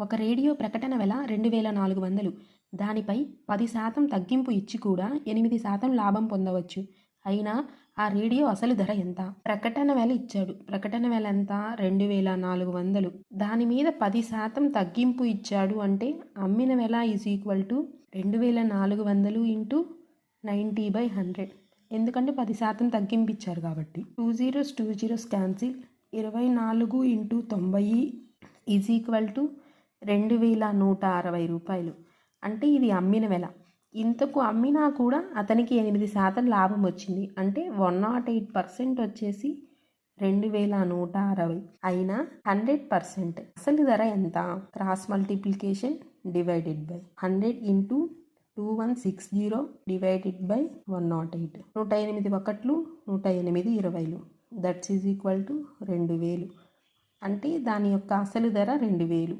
ఒక రేడియో ప్రకటన వెల రెండు వేల నాలుగు వందలు. దానిపై పది శాతం తగ్గింపు ఇచ్చి కూడా ఎనిమిది శాతం లాభం పొందవచ్చు. అయినా ఆ రేడియో అసలు ధర ఎంత? ప్రకటన వెల ఇచ్చాడు. ప్రకటన వెల ఎంత? రెండు వేల నాలుగు వందలు. దాని మీద పది శాతం తగ్గింపు ఇచ్చాడు అంటే అమ్మిన వెల ఈజ్ ఈక్వల్ టు రెండు వేల నాలుగు వందలు ఇంటూ నైంటీ బై హండ్రెడ్. ఎందుకంటే పది శాతం తగ్గింపు ఇచ్చారు కాబట్టి. Two zeros two zeros cancel ఇరవై నాలుగు ఇంటూ తొంభై ఈజ్ ఈక్వల్ టు రెండు వేల నూట అరవై రూపాయలు. అంటే ఇది అమ్మిన వెల. ఇంతకు అమ్మినా కూడా అతనికి ఎనిమిది శాతం లాభం వచ్చింది. అంటే వన్ నాట్ ఎయిట్ పర్సెంట్ వచ్చేసి రెండు వేల నూట అరవై. అయినా హండ్రెడ్ పర్సెంట్. అసలు ధర ఎంత? Cross multiplication divided by hundred into two one six zero divided by one nought eight. నూట ఎనిమిది ఒకట్లు నూట ఎనిమిది ఇరవైలు. దట్స్ ఈజ్ ఈక్వల్ టు రెండు వేలు. అంటే దాని యొక్క అసలు ధర రెండు వేలు.